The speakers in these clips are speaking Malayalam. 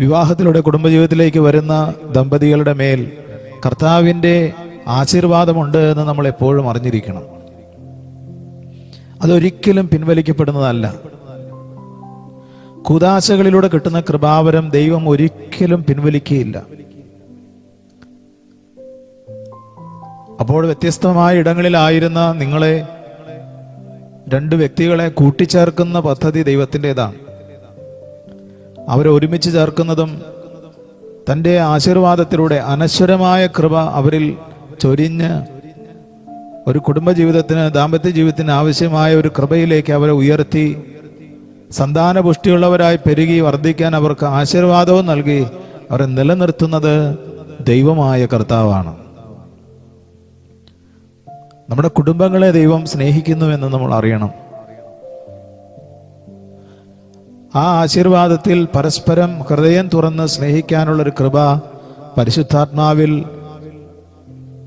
വിവാഹത്തിലൂടെ കുടുംബജീവിതത്തിലേക്ക് വരുന്ന ദമ്പതികളുടെ മേൽ കർത്താവിന്റെ ആശീർവാദമുണ്ട് എന്ന് നമ്മൾ എപ്പോഴും അറിഞ്ഞിരിക്കണം. അതൊരിക്കലും പിൻവലിക്കപ്പെടുന്നതല്ല. കുദാശകളിലൂടെ കിട്ടുന്ന കൃപാവരം ദൈവം ഒരിക്കലും പിൻവലിക്കുകയില്ല. അപ്പോൾ വ്യത്യസ്തമായ ഇടങ്ങളിലായിരുന്ന നിങ്ങളെ രണ്ട് വ്യക്തികളെ കൂട്ടിച്ചേർക്കുന്ന പദ്ധതി ദൈവത്തിന്റെതാണ്. അവരെ ഒരുമിച്ച് ചേർക്കുന്നതും തന്റെ ആശീർവാദത്തിലൂടെ അനശ്വരമായ കൃപ അവരിൽ ചൊരിഞ്ഞ് ഒരു കുടുംബജീവിതത്തിന് ദാമ്പത്യ ജീവിതത്തിന് ആവശ്യമായ ഒരു കൃപയിലേക്ക് അവരെ ഉയർത്തി സന്താന പുഷ്ടിയുള്ളവരായി പെരുകി വർദ്ധിക്കാൻ അവർക്ക് ആശീർവാദവും നൽകി അവരെ നിലനിർത്തുന്നത് ദൈവമായ കർത്താവാണ്. നമ്മുടെ കുടുംബങ്ങളെ ദൈവം സ്നേഹിക്കുന്നുവെന്ന് നമ്മൾ അറിയണം. ആ ആശീർവാദത്തിൽ പരസ്പരം ഹൃദയം തുറന്ന് സ്നേഹിക്കാനുള്ളൊരു കൃപ പരിശുദ്ധാത്മാവിൽ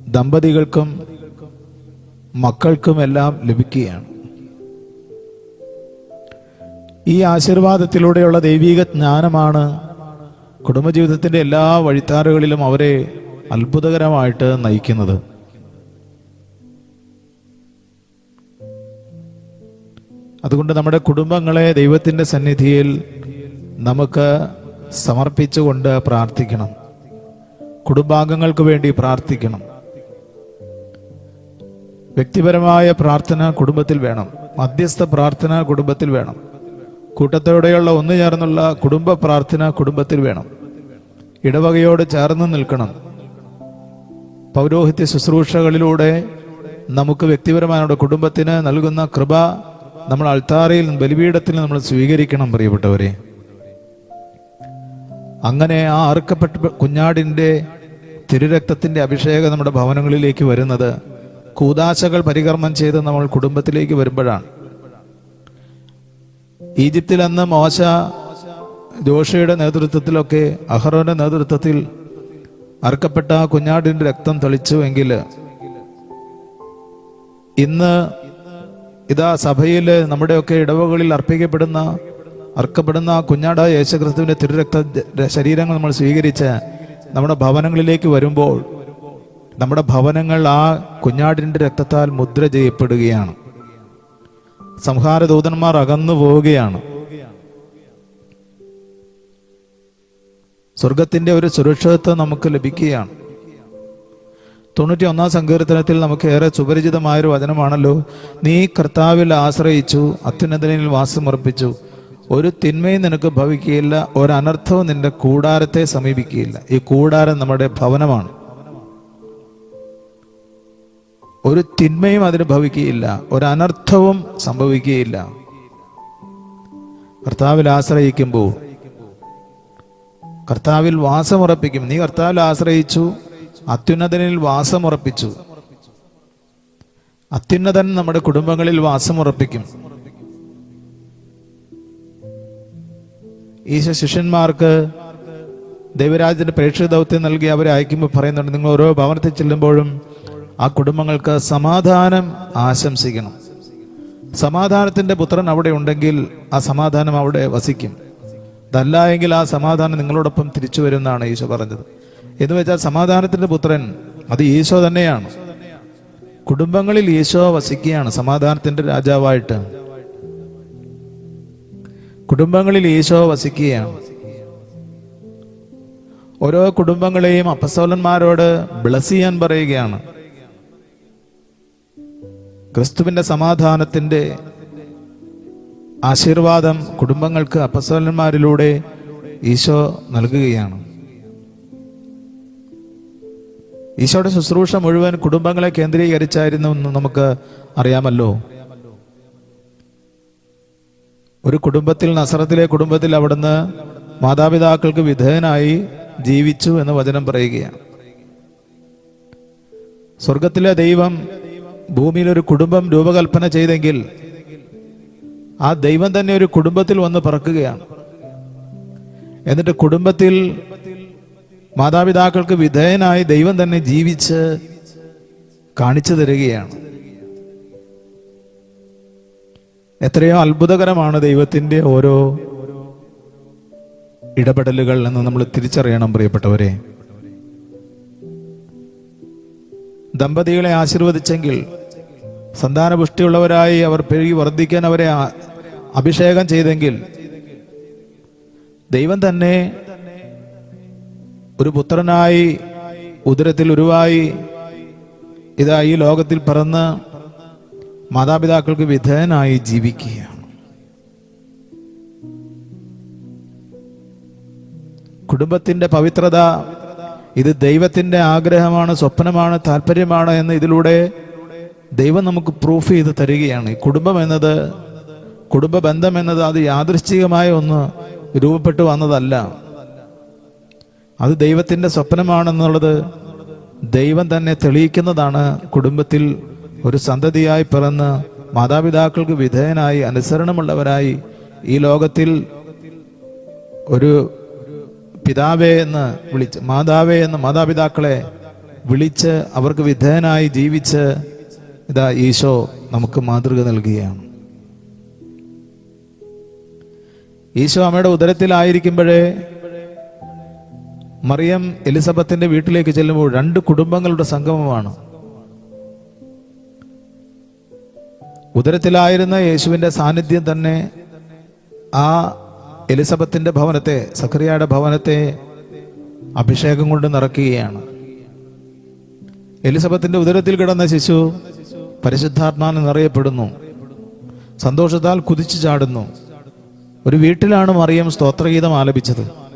ദമ്പതികൾക്കും മക്കൾക്കുമെല്ലാം ലഭിക്കുകയാണ്. ഈ ആശീർവാദത്തിലൂടെയുള്ള ദൈവീക ജ്ഞാനമാണ് കുടുംബജീവിതത്തിന്റെ എല്ലാ വഴിത്താറുകളിലും അവരെ അത്ഭുതകരമായിട്ട് നയിക്കുന്നത്. അതുകൊണ്ട് നമ്മുടെ കുടുംബങ്ങളെ ദൈവത്തിന്റെ സന്നിധിയിൽ നമുക്ക് സമർപ്പിച്ചുകൊണ്ട് പ്രാർത്ഥിക്കണം. കുടുംബാംഗങ്ങൾക്ക് വേണ്ടി പ്രാർത്ഥിക്കണം. വ്യക്തിപരമായ പ്രാർത്ഥന കുടുംബത്തിൽ വേണം. മധ്യസ്ഥ പ്രാർത്ഥന കുടുംബത്തിൽ വേണം. കൂട്ടത്തോടെയുള്ള ഒന്നു ചേർന്നുള്ള കുടുംബ പ്രാർത്ഥന കുടുംബത്തിൽ വേണം. ഇടവകയോട് ചേർന്ന് നിൽക്കണം. പൗരോഹിത്യ ശുശ്രൂഷകളിലൂടെ നമുക്ക് വ്യക്തിപരമായ കുടുംബത്തിന് നൽകുന്ന കൃപ നമ്മൾ അൾത്താറയിൽ ബലിപീഠത്തിൽ നമ്മൾ സ്വീകരിക്കണം പ്രിയപ്പെട്ടവരെ. അങ്ങനെ ആ അറുക്കപ്പെട്ട കുഞ്ഞാടിന്റെ തിരുരക്തത്തിന്റെ അഭിഷേകം നമ്മുടെ ഭവനങ്ങളിലേക്ക് വരുന്നത് കൂതാശകൾ പരികർമ്മം ചെയ്ത് നമ്മൾ കുടുംബത്തിലേക്ക് വരുമ്പോഴാണ്. ഈജിപ്തിൽ അന്ന് മോശ ജോഷയുടെ നേതൃത്വത്തിലൊക്കെ അഹ്റോന്റെ നേതൃത്വത്തിൽ അറുക്കപ്പെട്ട കുഞ്ഞാടിന്റെ രക്തം തെളിച്ചുവെങ്കിൽ ഇന്ന് ഇതാ സഭയിൽ നമ്മുടെയൊക്കെ ഇടവകളിൽ അർപ്പിക്കപ്പെടുന്ന അർക്കപ്പെടുന്ന കുഞ്ഞാടായ യേശുക്രിസ്തുവിന്റെ തിരുരക്ത ശരീരങ്ങൾ നമ്മൾ സ്വീകരിച്ച് നമ്മുടെ ഭവനങ്ങളിലേക്ക് വരുമ്പോൾ നമ്മുടെ ഭവനങ്ങൾ ആ കുഞ്ഞാടിന്റെ രക്തത്താൽ മുദ്ര ചെയ്യപ്പെടുകയാണ്. സംഹാര ദൂതന്മാർ അകന്നു പോവുകയാണ്. സ്വർഗത്തിന്റെ ഒരു സുരക്ഷിതത്വം നമുക്ക് ലഭിക്കുകയാണ്. തൊണ്ണൂറ്റി ഒന്നാം സങ്കീർത്തനത്തിൽ നമുക്ക് ഏറെ സുപരിചിതമായൊരു വചനമാണല്ലോ നീ കർത്താവിൽ ആശ്രയിച്ചു അത്യുന്നതനിൽ വാസമർപ്പിച്ചു. ഒരു തിന്മയും നിനക്ക് ഭവിക്കുകയില്ല ഒരനർത്ഥവും നിന്റെ കൂടാരത്തെ സമീപിക്കുകയില്ല. ഈ കൂടാരം നമ്മുടെ ഭവനമാണ്. ഒരു തിന്മയും അതിന് ഭവിക്കുകയില്ല ഒരനർത്ഥവും സംഭവിക്കുകയില്ല. കർത്താവിൽ ആശ്രയിക്കുമ്പോൾ കർത്താവിൽ വാസമുറപ്പിക്കും. നീ കർത്താവിൽ ആശ്രയിച്ചു അത്യുന്നതനിൽ വാസമുറപ്പിച്ചു. അത്യുന്നതൻ നമ്മുടെ കുടുംബങ്ങളിൽ വാസമുറപ്പിക്കും. ഈശോ ശിഷ്യന്മാർക്ക് ദൈവരാജ്യത്തിന്റെ പ്രേക്ഷക ദൗത്യം നൽകി അവരെ അയക്കുമ്പോൾ പറയുന്നുണ്ട് നിങ്ങൾ ഓരോ ഭവനത്തിൽ ചെല്ലുമ്പോഴും ആ കുടുംബങ്ങൾക്ക് സമാധാനം ആശംസിക്കണം. സമാധാനത്തിന്റെ പുത്രൻ അവിടെ ഉണ്ടെങ്കിൽ ആ സമാധാനം അവിടെ വസിക്കും. അതല്ല എങ്കിൽ ആ സമാധാനം നിങ്ങളോടൊപ്പം തിരിച്ചു വരുമെന്നാണ് ഈശോ പറഞ്ഞത്. എന്ന് വെച്ചാൽ സമാധാനത്തിന്റെ പുത്രൻ അത് ഈശോ തന്നെയാണ്. കുടുംബങ്ങളിൽ ഈശോ വസിക്കുകയാണ് സമാധാനത്തിന്റെ രാജാവായിട്ട്. കുടുംബങ്ങളിൽ ഈശോ വസിക്കുകയാണ്. ഓരോ കുടുംബങ്ങളെയും അപ്പസ്തോലന്മാരോട് ബ്ലസ് ചെയ്യാൻ പറയുകയാണ്. ക്രിസ്തുവിന്റെ സമാധാനത്തിന്റെ ആശീർവാദം കുടുംബങ്ങൾക്ക് അപ്പസ്തോലന്മാരിലൂടെ ഈശോ നൽകുകയാണ്. ഈശോയുടെ ശുശ്രൂഷ മുഴുവൻ കുടുംബങ്ങളെ കേന്ദ്രീകരിച്ചായിരുന്നു എന്ന് നമുക്ക് അറിയാമല്ലോ. ഒരു കുടുംബത്തിൽ നസറത്തിലെ കുടുംബത്തിൽ അവിടുന്ന് മാതാപിതാക്കൾക്ക് വിധേയനായി ജീവിച്ചു എന്ന് വചനം പറയുകയാണ്. സ്വർഗത്തിലെ ദൈവം ഭൂമിയിൽ ഒരു കുടുംബം രൂപകൽപ്പന ചെയ്തെങ്കിൽ ആ ദൈവം തന്നെ ഒരു കുടുംബത്തിൽ വന്ന് പറക്കുകയാണ്. എന്നിട്ട് കുടുംബത്തിൽ മാതാപിതാക്കൾക്ക് വിധേയനായി ദൈവം തന്നെ ജീവിച്ച് കാണിച്ചു തരികയാണ്. എത്രയോ അത്ഭുതകരമാണ് ദൈവത്തിന്റെ ഓരോ ഇടപെടലുകൾ എന്ന് നമ്മൾ തിരിച്ചറിയണം പ്രിയപ്പെട്ടവരെ. ദമ്പതികളെ ആശീർവദിച്ചെങ്കിൽ സന്താനപുഷ്ടിയുള്ളവരായി അവർ പെരുകി വർദ്ധിക്കാൻ അവരെ അഭിഷേകം ചെയ്തെങ്കിൽ ദൈവം തന്നെ ഒരു പുത്രനായി ഉദരത്തിൽ ഉരുവായി ഇതാ ഈ ലോകത്തിൽ പറന്ന് മാതാപിതാക്കൾക്ക് വിധേയനായി ജീവിക്കുകയാണ്. കുടുംബത്തിന്റെ പവിത്രത ഇത് ദൈവത്തിന്റെ ആഗ്രഹമാണ് സ്വപ്നമാണ് താല്പര്യമാണ് എന്ന് ഇതിലൂടെ ദൈവം നമുക്ക് പ്രൂഫ് ചെയ്ത് തരികയാണ്. കുടുംബം എന്നത് കുടുംബ ബന്ധം എന്നത് അത് യാദൃശ്ചികമായ ഒന്ന് രൂപപ്പെട്ടു വന്നതല്ല. അത് ദൈവത്തിന്റെ സ്വപ്നമാണെന്നുള്ളത് ദൈവം തന്നെ തെളിയിക്കുന്നതാണ്. കുടുംബത്തിൽ ഒരു സന്തതിയായി പിറന്ന് മാതാപിതാക്കൾക്ക് വിധേയനായി അനുസരണമുള്ളവരായി ഈ ലോകത്തിൽ ഒരു പിതാവേ എന്ന് വിളിച്ച് മാതാവേ എന്ന് മാതാപിതാക്കളെ വിളിച്ച് അവർക്ക് വിധേയനായി ജീവിച്ച് ഇതാ ഈശോ നമുക്ക് മാതൃക നൽകുകയാണ്. ഈശോ അമ്മയുടെ ഉദരത്തിലായിരിക്കുമ്പോഴേ മറിയം എലിസബത്തിന്റെ വീട്ടിലേക്ക് ചെല്ലുമ്പോൾ രണ്ട് കുടുംബങ്ങളുടെ സംഗമമാണ്. ഉദരത്തിലായിരുന്ന യേശുവിന്റെ സാന്നിധ്യം തന്നെ ആ എലിസബത്തിന്റെ ഭവനത്തെ സഖറിയയുടെ ഭവനത്തെ അഭിഷേകം കൊണ്ട് നിറക്കുകയാണ്. എലിസബത്തിന്റെ ഉദരത്തിൽ കിടന്ന ശിശു പരിശുദ്ധാത്മാവിന് നിറയപ്പെടുന്നു. സന്തോഷത്താൽ കുതിച്ചു ചാടുന്നു. ഒരു വീട്ടിലാണ് മറിയം സ്തോത്രഗീതം ആലപിച്ചത്.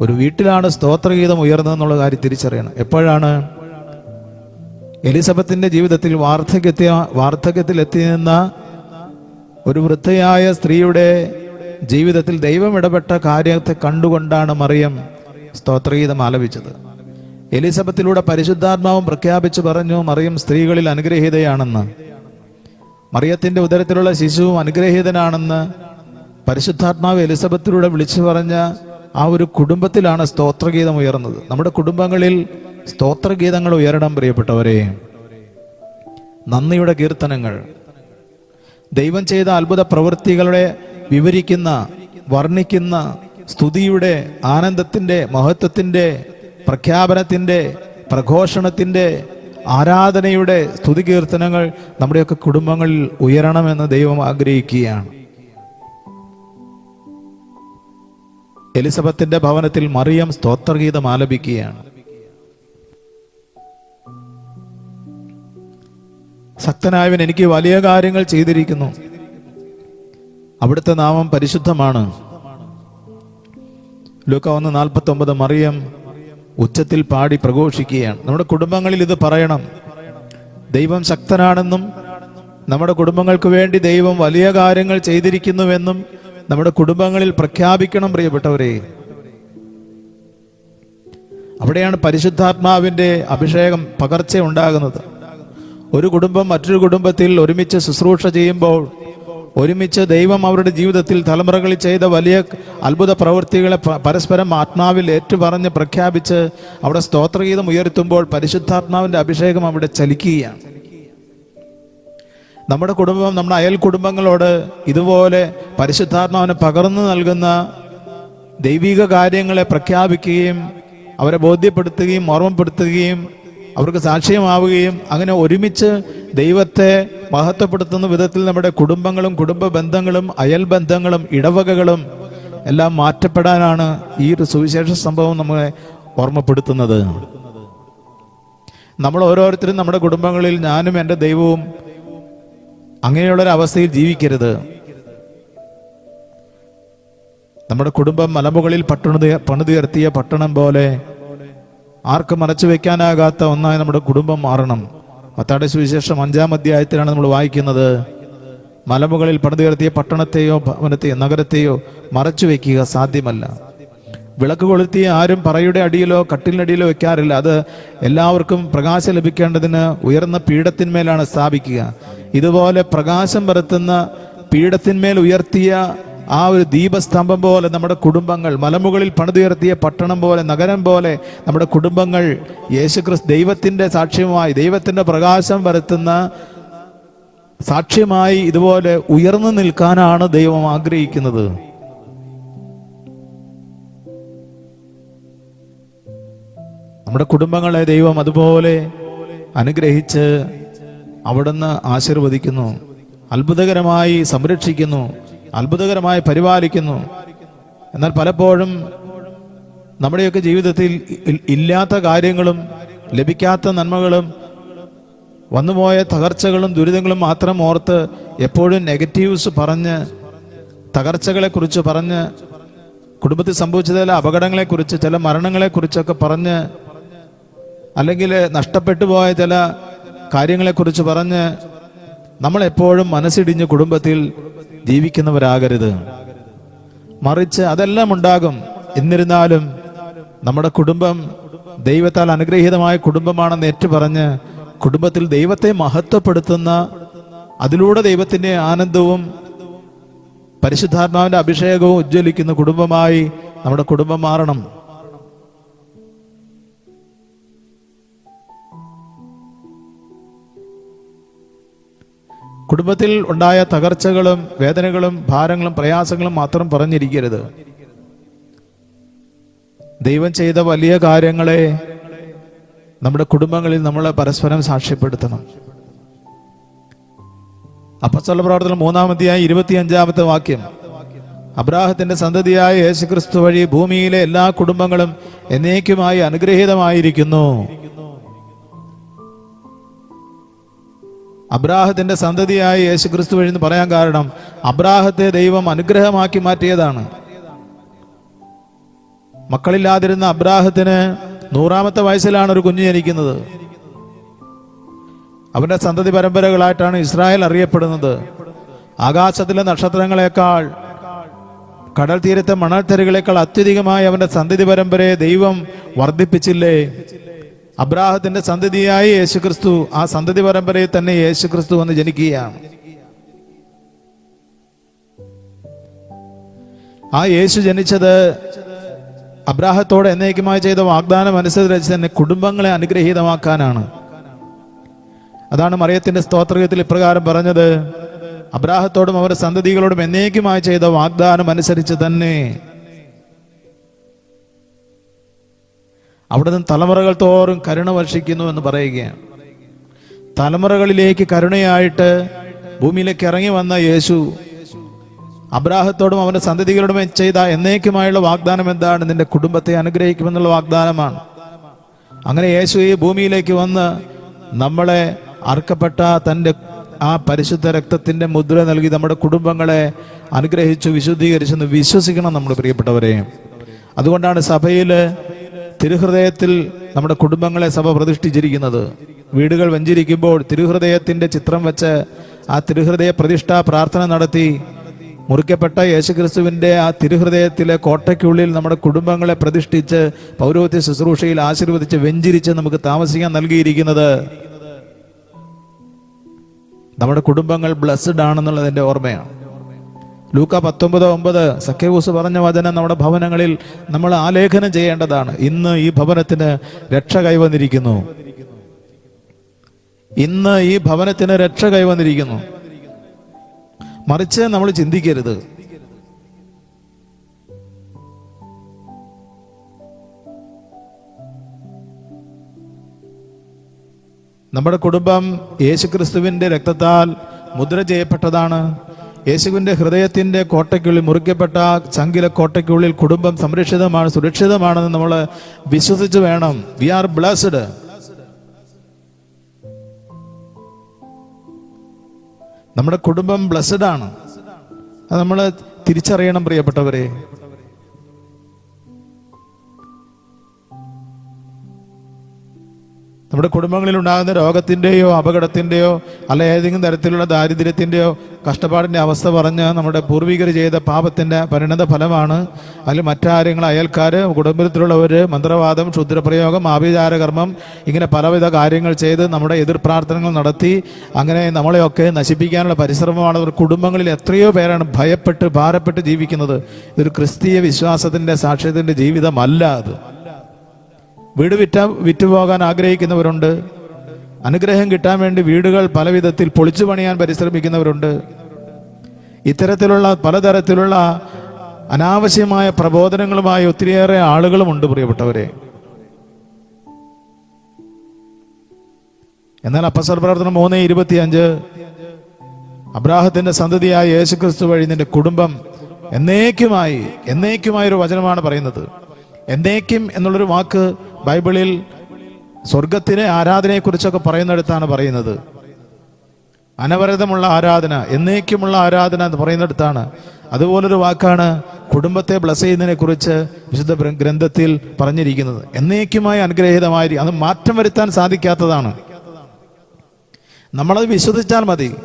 ഒരു വീട്ടിലാണ് സ്തോത്രഗീതം ഉയർന്നതെന്നുള്ള കാര്യം തിരിച്ചറിയണം. എപ്പോഴാണ്? എലിസബത്തിന്റെ ജീവിതത്തിൽ വാർദ്ധക്യത്തെ വാർദ്ധക്യത്തിൽ എത്തി നിന്ന ഒരു വൃദ്ധയായ സ്ത്രീയുടെ ജീവിതത്തിൽ ദൈവം ഇടപെട്ട കാര്യത്തെ കണ്ടുകൊണ്ടാണ് മറിയം സ്തോത്രഗീതം ആലപിച്ചത്. എലിസബത്തിലൂടെ പരിശുദ്ധാത്മാവും പ്രഖ്യാപിച്ചു പറഞ്ഞു മറിയം സ്ത്രീകളിൽ അനുഗ്രഹീതയാണെന്ന്. മറിയത്തിന്റെ ഉദരത്തിലുള്ള ശിശുവും അനുഗ്രഹീതനാണെന്ന് പരിശുദ്ധാത്മാവ് എലിസബത്തിലൂടെ വിളിച്ചു പറഞ്ഞ ആ ഒരു കുടുംബത്തിലാണ് സ്തോത്രഗീതം ഉയർന്നത്. നമ്മുടെ കുടുംബങ്ങളിൽ സ്തോത്രഗീതങ്ങൾ ഉയരണം പ്രിയപ്പെട്ടവരെ. നന്ദിയുടെ കീർത്തനങ്ങൾ. ദൈവം ചെയ്ത അത്ഭുത പ്രവൃത്തികളെ വിവരിക്കുന്ന വർണിക്കുന്ന സ്തുതിയുടെ ആനന്ദത്തിന്റെ മഹത്വത്തിന്റെ പ്രഖ്യാപനത്തിന്റെ പ്രഘോഷണത്തിന്റെ ആരാധനയുടെ സ്തുതി കീർത്തനങ്ങൾ നമ്മുടെയൊക്കെ കുടുംബങ്ങളിൽ ഉയരണമെന്ന് ദൈവം ആഗ്രഹിക്കുകയാണ്. എലിസബത്തിന്റെ ഭവനത്തിൽ മറിയം സ്തോത്രഗീതം ആലപിക്കുകയാണ്. ശക്തനായവൻ എനിക്ക് വലിയ കാര്യങ്ങൾ ചെയ്തിരിക്കുന്നു. അവിടുത്തെ നാമം പരിശുദ്ധമാണ്. ലൂക്ക ഒന്ന് നാൽപ്പത്തി ഒമ്പത് മറിയം ഉച്ചത്തിൽ പാടി പ്രഘോഷിക്കുകയാണ്. നമ്മുടെ കുടുംബങ്ങളിൽ ഇത് പറയണം. ദൈവം ശക്തനാണെന്നും നമ്മുടെ കുടുംബങ്ങൾക്ക് വേണ്ടി ദൈവം വലിയ കാര്യങ്ങൾ ചെയ്തിരിക്കുന്നുവെന്നും നമ്മുടെ കുടുംബങ്ങളിൽ പ്രഖ്യാപിക്കണം പ്രിയപ്പെട്ടവരെ. അവിടെയാണ് പരിശുദ്ധാത്മാവിന്റെ അഭിഷേകം പകർച്ച ഉണ്ടാകുന്നത്. ഒരു കുടുംബം മറ്റൊരു കുടുംബത്തിൽ ഒരുമിച്ച് ശുശ്രൂഷ ചെയ്യുമ്പോൾ ഒരുമിച്ച് ദൈവം അവരുടെ ജീവിതത്തിൽ തലമുറകളിൽ ചെയ്ത വലിയ അത്ഭുത പ്രവൃത്തികളെ പരസ്പരം ആത്മാവിൽ ഏറ്റുപറഞ്ഞ് പ്രഖ്യാപിച്ച് അവിടെ സ്തോത്രഗീതം ഉയർത്തുമ്പോൾ പരിശുദ്ധാത്മാവിന്റെ അഭിഷേകം അവിടെ ചലിക്കുകയാണ്. നമ്മുടെ കുടുംബം നമ്മുടെ അയൽ കുടുംബങ്ങളോട് ഇതുപോലെ പരിശുദ്ധാത്മാവിനെ പകർന്നു നൽകുന്ന ദൈവിക കാര്യങ്ങളെ പ്രഖ്യാപിക്കുകയും അവരെ ബോധ്യപ്പെടുത്തുകയും ഓർമ്മപ്പെടുത്തുകയും അവർക്ക് സാക്ഷ്യമാവുകയും അങ്ങനെ ഒരുമിച്ച് ദൈവത്തെ മഹത്വപ്പെടുത്തുന്ന വിധത്തിൽ നമ്മുടെ കുടുംബങ്ങളും കുടുംബ ബന്ധങ്ങളും അയൽ ബന്ധങ്ങളും ഇടവകകളും എല്ലാം മാറ്റപ്പെടാനാണ് ഈ ഒരു സുവിശേഷ സംഭവം നമ്മളെ ഓർമ്മപ്പെടുത്തുന്നത്. നമ്മൾ ഓരോരുത്തരും നമ്മുടെ കുടുംബങ്ങളിൽ ഞാനും എന്റെ ദൈവവും അങ്ങനെയുള്ളൊരു അവസ്ഥയിൽ ജീവിക്കരുത്. നമ്മുടെ കുടുംബം മലമുകളിൽ പട്ടണ പണിതുയർത്തിയ പട്ടണം പോലെ ആർക്കും മറച്ചു വെക്കാനാകാത്ത ഒന്നായി നമ്മുടെ കുടുംബം മാറണം. മത്താടെ സുവിശേഷം അഞ്ചാം അധ്യായത്തിലാണ് നമ്മൾ വായിക്കുന്നത്. മലമുകളിൽ പണിതുയർത്തിയ പട്ടണത്തെയോ ഭവനത്തെയോ നഗരത്തെയോ മറച്ചു വെക്കുക സാധ്യമല്ല. വിളക്ക് കൊളുത്തി ആരും പറയുടെ അടിയിലോ കട്ടിലിനടിയിലോ വെക്കാറില്ല. അത് എല്ലാവർക്കും പ്രകാശം ലഭിക്കേണ്ടതിന് ഉയർന്ന പീഠത്തിന്മേലാണ് സ്ഥാപിക്കുക. ഇതുപോലെ പ്രകാശം പരത്തുന്ന പീഠത്തിന്മേൽ ഉയർത്തിയ ആ ഒരു ദീപസ്തംഭം പോലെ നമ്മുടെ കുടുംബങ്ങൾ മലമുകളിൽ പണിതുയർത്തിയ പട്ടണം പോലെ നഗരം പോലെ നമ്മുടെ കുടുംബങ്ങൾ യേശുക്രിസ്തു ദൈവത്തിന്റെ സാക്ഷ്യമായി ദൈവത്തിന്റെ പ്രകാശം വരുത്തുന്ന സാക്ഷ്യമായി ഇതുപോലെ ഉയർന്നു നിൽക്കാനാണ് ദൈവം ആഗ്രഹിക്കുന്നത്. നമ്മുടെ കുടുംബങ്ങളെ ദൈവം അതുപോലെ അനുഗ്രഹിച്ച് അവിടുന്ന് ആശീർവദിക്കുന്നു അത്ഭുതകരമായി സംരക്ഷിക്കുന്നു അത്ഭുതകരമായി പരിപാലിക്കുന്നു. എന്നാൽ പലപ്പോഴും നമ്മുടെയൊക്കെ ജീവിതത്തിൽ ഇല്ലാത്ത കാര്യങ്ങളും ലഭിക്കാത്ത നന്മകളും വന്നുപോയ തകർച്ചകളും ദുരിതങ്ങളും മാത്രം ഓർത്ത് എപ്പോഴും നെഗറ്റീവ്സ് പറഞ്ഞ് തകർച്ചകളെക്കുറിച്ച് പറഞ്ഞ് കുടുംബത്തിൽ സംഭവിച്ച ചില അപകടങ്ങളെക്കുറിച്ച് ചില മരണങ്ങളെക്കുറിച്ചൊക്കെ പറഞ്ഞ് അല്ലെങ്കിൽ നഷ്ടപ്പെട്ടു പോയ ചില കാര്യങ്ങളെക്കുറിച്ച് പറഞ്ഞ് നമ്മളെപ്പോഴും മനസ്സിടിഞ്ഞ് കുടുംബത്തിൽ ജീവിക്കുന്നവരാകരുത്. മറിച്ച് അതെല്ലാം ഉണ്ടാകും. എന്നിരുന്നാലും നമ്മുടെ കുടുംബം ദൈവത്താൽ അനുഗ്രഹീതമായ കുടുംബമാണെന്ന് ഏറ്റുപറഞ്ഞ് കുടുംബത്തിൽ ദൈവത്തെ മഹത്വപ്പെടുത്തുന്ന അതിലൂടെ ദൈവത്തിന്റെ ആനന്ദവും പരിശുദ്ധാത്മാവിന്റെ അഭിഷേകവും ഉജ്ജ്വലിക്കുന്ന കുടുംബമായി നമ്മുടെ കുടുംബം മാറണം. കുടുംബത്തിൽ ഉണ്ടായ തകർച്ചകളും വേദനകളും ഭാരങ്ങളും പ്രയാസങ്ങളും മാത്രം പറഞ്ഞിരിക്കരുത്. ദൈവം ചെയ്ത വലിയ കാര്യങ്ങളെ നമ്മുടെ കുടുംബങ്ങളിൽ നമ്മൾ പരസ്പരം സാക്ഷ്യപ്പെടുത്തണം. അപ്പസ്വല പ്രവർത്തനം മൂന്നാമത്തെയായി ഇരുപത്തിയഞ്ചാമത്തെ വാക്യം. അബ്രാഹത്തിന്റെ സന്തതിയായ യേശുക്രിസ്തു വഴി ഭൂമിയിലെ എല്ലാ കുടുംബങ്ങളും എന്നേക്കുമായി അനുഗ്രഹീതമായിരിക്കുന്നു. അബ്രാഹത്തിന്റെ സന്തതിയായ യേശുക്രിസ്തു വഴി എന്ന് പറയാൻ കാരണം അബ്രാഹത്തെ ദൈവം അനുഗ്രഹമാക്കി മാറ്റിയതാണ്. മക്കളില്ലാതിരുന്ന അബ്രാഹത്തിന് നൂറാമത്തെ വയസ്സിലാണ് ഒരു കുഞ്ഞ് ജനിക്കുന്നത്. അവന്റെ സന്തതി പരമ്പരകളായിട്ടാണ് ഇസ്രായേൽ അറിയപ്പെടുന്നത്. ആകാശത്തിലെ നക്ഷത്രങ്ങളെക്കാൾ കടൽ തീരത്തെ മണൽത്തരികളെക്കാൾ അത്യധികമായി അവന്റെ സന്തതി പരമ്പരയെ ദൈവം വർദ്ധിപ്പിച്ചില്ലേ? അബ്രാഹത്തിന്റെ സന്തതിയായി യേശുക്രിസ്തു ആ സന്തതി പരമ്പരയിൽ തന്നെ യേശുക്രിസ്തു വന്ന് ജനിക്കുകയാണ്. ആ യേശു ജനിച്ചത് അബ്രാഹത്തോട് എന്നേക്കുമായി ചെയ്ത വാഗ്ദാനം അനുസരിച്ച് തന്നെ കുടുംബങ്ങളെ അനുഗ്രഹീതമാക്കാനാണ്. അതാണ് മറിയത്തിന്റെ സ്തോത്രത്തിൽ ഇപ്രകാരം പറഞ്ഞത് അബ്രാഹത്തോടും അവരുടെ സന്തതികളോടും എന്നേക്കുമായി ചെയ്ത വാഗ്ദാനം അനുസരിച്ച് തന്നെ അവിടെ നിന്ന് തലമുറകൾ തോറും കരുണ വർഷിക്കുന്നു എന്ന് പറയുകയാണ്. തലമുറകളിലേക്ക് കരുണയായിട്ട് ഭൂമിയിലേക്ക് ഇറങ്ങി വന്ന യേശു അബ്രാഹത്തോടും അവന്റെ സന്തതികളോടും ചെയ്ത എന്നേക്കുമായുള്ള വാഗ്ദാനം എന്താണ്? നിന്റെ കുടുംബത്തെ അനുഗ്രഹിക്കുമെന്നുള്ള വാഗ്ദാനമാണ്. അങ്ങനെ യേശു ഈ ഭൂമിയിലേക്ക് വന്ന് നമ്മളെ അർക്കപ്പെട്ട തന്റെ ആ പരിശുദ്ധ രക്തത്തിന്റെ മുദ്ര നൽകി നമ്മുടെ കുടുംബങ്ങളെ അനുഗ്രഹിച്ചു വിശുദ്ധീകരിച്ചെന്ന് വിശ്വസിക്കണം നമ്മൾ പ്രിയപ്പെട്ടവരെ. അതുകൊണ്ടാണ് സഭയിൽ തിരുഹൃദയത്തിൽ നമ്മുടെ കുടുംബങ്ങളെ സഭ പ്രതിഷ്ഠിച്ചിരിക്കുന്നത്. വീടുകൾ വഞ്ചിരിക്കുമ്പോൾ തിരുഹൃദയത്തിന്റെ ചിത്രം വെച്ച് ആ തിരുഹൃദയ പ്രതിഷ്ഠാ പ്രാർത്ഥന നടത്തി മുറിക്കപ്പെട്ട യേശുക്രിസ്തുവിന്റെ ആ തിരുഹൃദയത്തിലെ കോട്ടയ്ക്കുള്ളിൽ നമ്മുടെ കുടുംബങ്ങളെ പ്രതിഷ്ഠിച്ച് പൗരോഹിത്യ ശുശ്രൂഷയിൽ ആശീർവദിച്ച് വെഞ്ചിരിച്ച് നമുക്ക് താമസിക്കാൻ നൽകിയിരിക്കുന്നത്. നമ്മുടെ കുടുംബങ്ങൾ ബ്ലസ്ഡ് ആണെന്നുള്ളതിന്റെ ഓർമ്മയാണ്. ലൂക്ക പത്തൊമ്പത് ഒമ്പത് സഖ്യവൂസ് പറഞ്ഞ വചനം നമ്മുടെ ഭവനങ്ങളിൽ നമ്മൾ ആലേഖനം ചെയ്യേണ്ടതാണ്. ഇന്ന് ഈ ഭവനത്തിന് രക്ഷ കൈവന്നിരിക്കുന്നു. ഇന്ന് ഈ ഭവനത്തിന് രക്ഷ കൈവന്നിരിക്കുന്നു. മറിച്ച് നമ്മൾ ചിന്തിക്കരുത്. നമ്മുടെ കുടുംബം യേശുക്രിസ്തുവിന്റെ രക്തത്താൽ മുദ്ര ചെയ്യപ്പെട്ടതാണ്. യേശുവിന്റെ ഹൃദയത്തിന്റെ കോട്ടയ്ക്കുള്ളിൽ മുറിക്കപ്പെട്ട ചങ്കിലെ കോട്ടയ്ക്കുള്ളിൽ കുടുംബം സംരക്ഷിതമാണ് സുരക്ഷിതമാണെന്ന് നമ്മൾ വിശ്വസിച്ച് വേണം. വി ആർ ബ്ലസ്ഡ് നമ്മുടെ കുടുംബം ബ്ലസ്ഡ് ആണ്. അത് നമ്മൾ തിരിച്ചറിയണം പ്രിയപ്പെട്ടവരെ. നമ്മുടെ കുടുംബങ്ങളിൽ ഉണ്ടാകുന്ന രോഗത്തിന്റെയോ അപകടത്തിന്റെയോ അല്ല ഏതെങ്കിലും തരത്തിലുള്ള ദാരിദ്ര്യത്തിന്റെയോ കഷ്ടപ്പാടിന്റെ അവസ്ഥ പറഞ്ഞ് നമ്മുടെ പൂർവികർ ചെയ്ത പാപത്തിന്റെ പരിണത ഫലമാണ്. അതിൽ മറ്റാര്യങ്ങൾ അയൽക്കാർ കുടുംബത്തിലുള്ളവർ മന്ത്രവാദം ക്ഷുദ്രപ്രയോഗം ആഭിചാരകർമ്മം ഇങ്ങനെ പലവിധ കാര്യങ്ങൾ ചെയ്ത് നമ്മുടെ എതിർ പ്രാർത്ഥനകൾ നടത്തി അങ്ങനെ നമ്മളെയൊക്കെ നശിപ്പിക്കാനുള്ള പരിശ്രമമാണ്. അവർ കുടുംബങ്ങളിൽ എത്രയോ പേരാണ് ഭയപ്പെട്ട് ഭാരപ്പെട്ട് ജീവിക്കുന്നത്. ഇതൊരു ക്രിസ്തീയ വിശ്വാസത്തിന്റെ സാക്ഷ്യത്തിന്റെ ജീവിതമല്ല അത്. വീട് വിറ്റ വിറ്റുപോകാൻ ആഗ്രഹിക്കുന്നവരുണ്ട്. അനുഗ്രഹം കിട്ടാൻ വേണ്ടി വീടുകൾ പല വിധത്തിൽ പൊളിച്ചു പണിയാൻ പരിശ്രമിക്കുന്നവരുണ്ട്. ഇത്തരത്തിലുള്ള പലതരത്തിലുള്ള അനാവശ്യമായ പ്രബോധനങ്ങളുമായി ഒത്തിരിയേറെ ആളുകളുമുണ്ട് പ്രിയപ്പെട്ടവരെ. എന്നാൽ അപ്പസൽ പ്രവർത്തനം മൂന്ന് ഇരുപത്തിയഞ്ച് അബ്രാഹത്തിന്റെ സന്തതിയായ യേശുക്രിസ്തു വഴി നിന്റെ കുടുംബം എന്നേക്കുമായി എന്നേക്കുമായ ഒരു വചനമാണ് പറയുന്നത്. എന്നേക്കും എന്നുള്ളൊരു വാക്ക് ബൈബിളിൽ സ്വർഗത്തിലെ ആരാധനയെക്കുറിച്ചൊക്കെ പറയുന്നിടത്താണ് പറയുന്നത്. അനവരതമുള്ള ആരാധന എന്നേക്കുമുള്ള ആരാധന എന്ന് പറയുന്നിടത്താണ്. അതുപോലൊരു വാക്കാണ് കുടുംബത്തെ ബ്ലസ് ചെയ്യുന്നതിനെ കുറിച്ച് വിശുദ്ധ ഗ്രന്ഥത്തിൽ പറഞ്ഞിരിക്കുന്നത്. എന്നേക്കുമായി അനുഗ്രഹീതമായി അത് മാറ്റം വരുത്താൻ സാധിക്കാത്തതാണ്. നമ്മളത് വിശ്വസിച്ചാൽ മതി.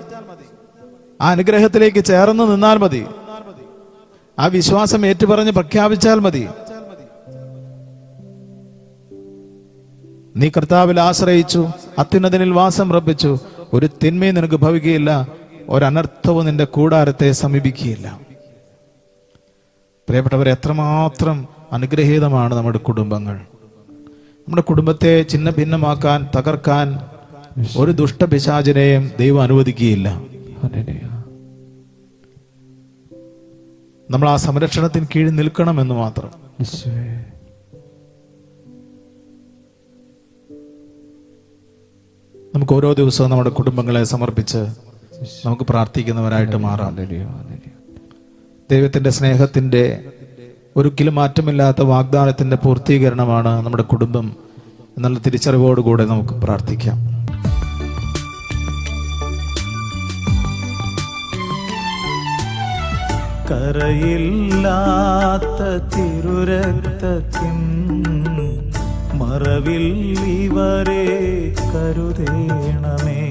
ആ അനുഗ്രഹത്തിലേക്ക് ചേർന്ന് നിന്നാൽ മതി. ആ വിശ്വാസം ഏറ്റുപറഞ്ഞ് പ്രഖ്യാപിച്ചാൽ മതി. നീ കർത്താവിൽ ആശ്രയിച്ചു അത്യുന്നതനിൽ വാസം റപ്പിച്ചു ഒരു തിന്മയും നിനക്ക് ഭവിക്കുകയില്ല ഒരനർത്ഥവും നിന്റെ കൂടാരത്തെ സമീപിക്കുകയില്ല. പ്രിയപ്പെട്ടവർ എത്രമാത്രം അനുഗ്രഹീതമാണ് നമ്മുടെ കുടുംബങ്ങൾ. നമ്മുടെ കുടുംബത്തെ ചിന്ന ഭിന്നമാക്കാൻ തകർക്കാൻ ഒരു ദുഷ്ടപിശാചിനെയും ദൈവം അനുവദിക്കുകയില്ല. നമ്മൾ ആ സംരക്ഷണത്തിന് കീഴിൽ നിൽക്കണം എന്ന് മാത്രം നമുക്ക് ഓരോ ദിവസവും നമ്മുടെ കുടുംബങ്ങളെ സമർപ്പിച്ച് നമുക്ക് പ്രാർത്ഥിക്കുന്നവരായിട്ട് മാറാം. ദൈവത്തിന്റെ സ്നേഹത്തിന്റെ ദൈവത്തിന്റെ സ്നേഹത്തിന്റെ ഒരിക്കലും മാറ്റമില്ലാത്ത വാഗ്ദാനത്തിന്റെ പൂർത്തീകരണമാണ് നമ്മുടെ കുടുംബം എന്നുള്ള തിരിച്ചറിവോടുകൂടെ നമുക്ക് പ്രാർത്ഥിക്കാം. കരയില്ലാത്ത തിരുരക്തത്തിൻ മറവിൽ ഇവരെ കരുതേണമേ.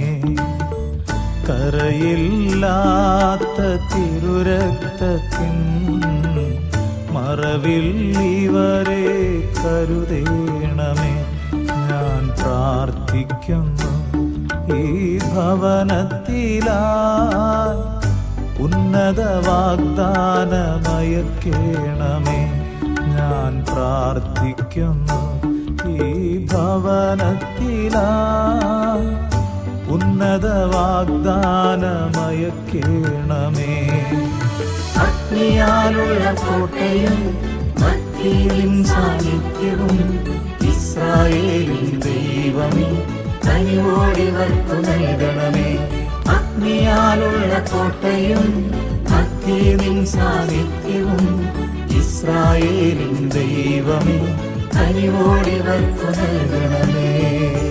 കരയില്ലാത്ത തിരുരക്തത്തിൻ മറവിൽ ഇവരെ കരുതേണമേ. ഞാൻ പ്രാർത്ഥിക്കുന്നു ഈ ഭവനത്തിലാ ഉന്നത വാഗ്ദാനമയക്കേണമേ. ഞാൻ പ്രാർത്ഥിക്കുന്നു ഈ ഭവനത്തിലായി ഉന്നത വാഗ്ദാനമയക്കേണമേ. അഗ്നിയാലുള്ള കോട്ടയും ഭക്തിയിലും സാന്നിധ്യവും ഇസ്രായേലിൻ ദൈവമേ കനിവോടിവർക്കു നൽകണമേ. അഗ്നിയാലുള്ള കോട്ടയും ഭക്തിയിലും സാന്നിധ്യവും ഇസ്രായേലിൻ ദൈവമേ കനിവോടിവർക്കു നൽകണമേ.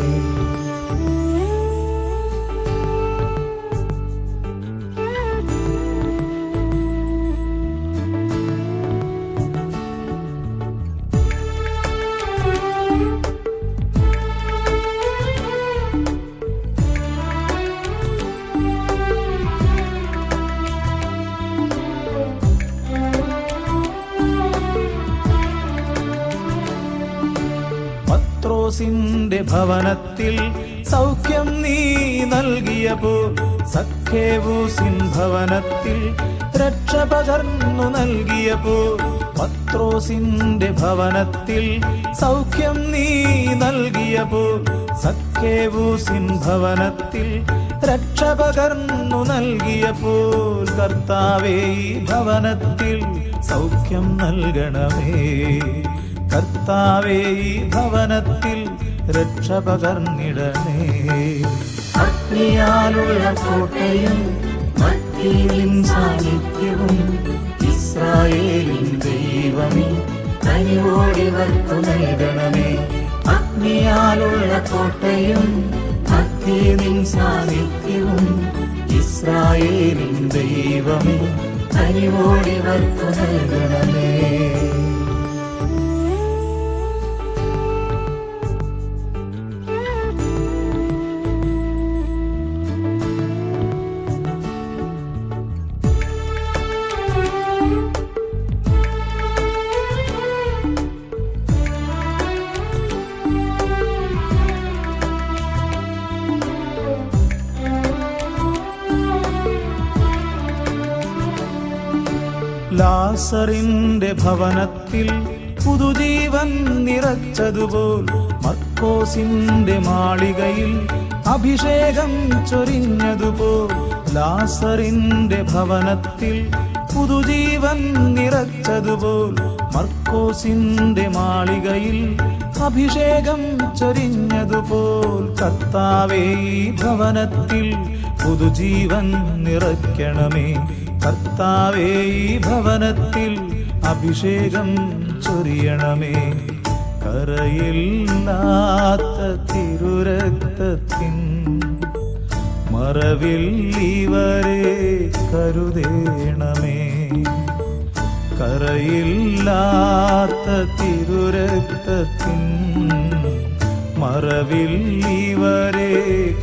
പത്രോസിന്റെ ഭവനത്തിൽ സൗഖ്യം നീ നൽകിയപ്പോ സഖേവൂസിൻ ഭവനത്തിൽ രക്ഷ പകർന്നു നൽകിയപ്പോ പത്രോസിന്റെ ഭവനത്തിൽ സൗഖ്യം നീ നൽകിയപ്പോ സഖേവൂസിൻ ഭവനത്തിൽ രക്ഷ പകർന്നു നൽകിയപ്പോൾ കർത്താവേ ഈ ഭവനത്തിൽ സൗഖ്യം നൽകണമേ. കർത്താവേ ഈ ഭവനത്തിൽ രക്ഷ പകർന്നിടണേ അഗ്നിയാലുള്ള കോട്ടയും ഭക്തിയിലും സാന്നിധ്യവും ഇസ്രായേലിൻ ദൈവമേ കനിവോടിവർക്കു നൽകണമേ. അഗ്നിയാലുള്ള കോട്ടയും ഭക്തിയിലും സാന്നിധ്യവും ഇസ്രായേലിൻ ദൈവമേ കനിവോടിവർക്കു നൽകണമേ. ലാസറിന്റെ ഭവനത്തിൽ പുതുജീവൻ നിറച്ചതുപോൽ മർക്കോസിന്റെ മാളികയിൽ അഭിഷേകം ചൊരിഞ്ഞതുപോൽ ലാസറിന്റെ ഭവനത്തിൽ പുതുജീവൻ നിറച്ചതുപോൽ മർക്കോസിന്റെ മാളികയിൽ അഭിഷേകം ചൊരിഞ്ഞതുപോൽ കർത്താവേ ഭവനത്തിൽ പുതുജീവൻ നിറയ്ക്കണമേ കർത്താവേ ഈ ഭവനത്തിൽ അഭിഷേകം ചൊരിയണമേ. കരയില്ലാത്ത തിരുരക്തത്തിൻ മറവിൽ ഇവരെ കരുതേണമേ. കരയില്ലാത്ത തിരുരക്തത്തിൻ മറവിൽ ഇവരെ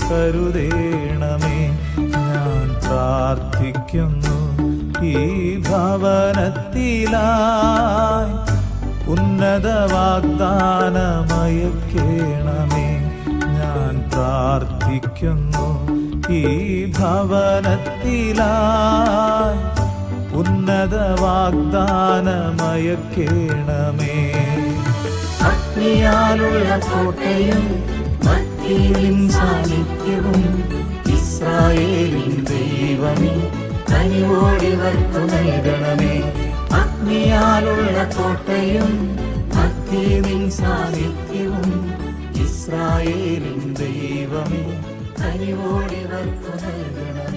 കരുതേണമേ. ഞാൻ പ്രാർത്ഥിക്കുന്നു ഈ ഭവനത്തിലായി ഉന്നത വാഗ്ദാനമയക്കേണമേ. ഞാൻ പ്രാർത്ഥിക്കുന്നു ഈ ഭവനത്തിലായി ഉന്നത വാഗ്ദാനമയക്കേണമേ. അഗ്നിയാലുള്ള കോട്ടയും സാന്നിധ്യവും ഇസ്രായേലിൻ ദൈവമേ. കനിവോടിവർക്കു നൽകണമേ അഗ്നിയാലുള്ള കോട്ടയും ഭക്തിയിൻ സാന്നിധ്യവും ഇസ്രായേലിൻ ദൈവമേ. കനിവോടിവർക്കു നൽകണമേ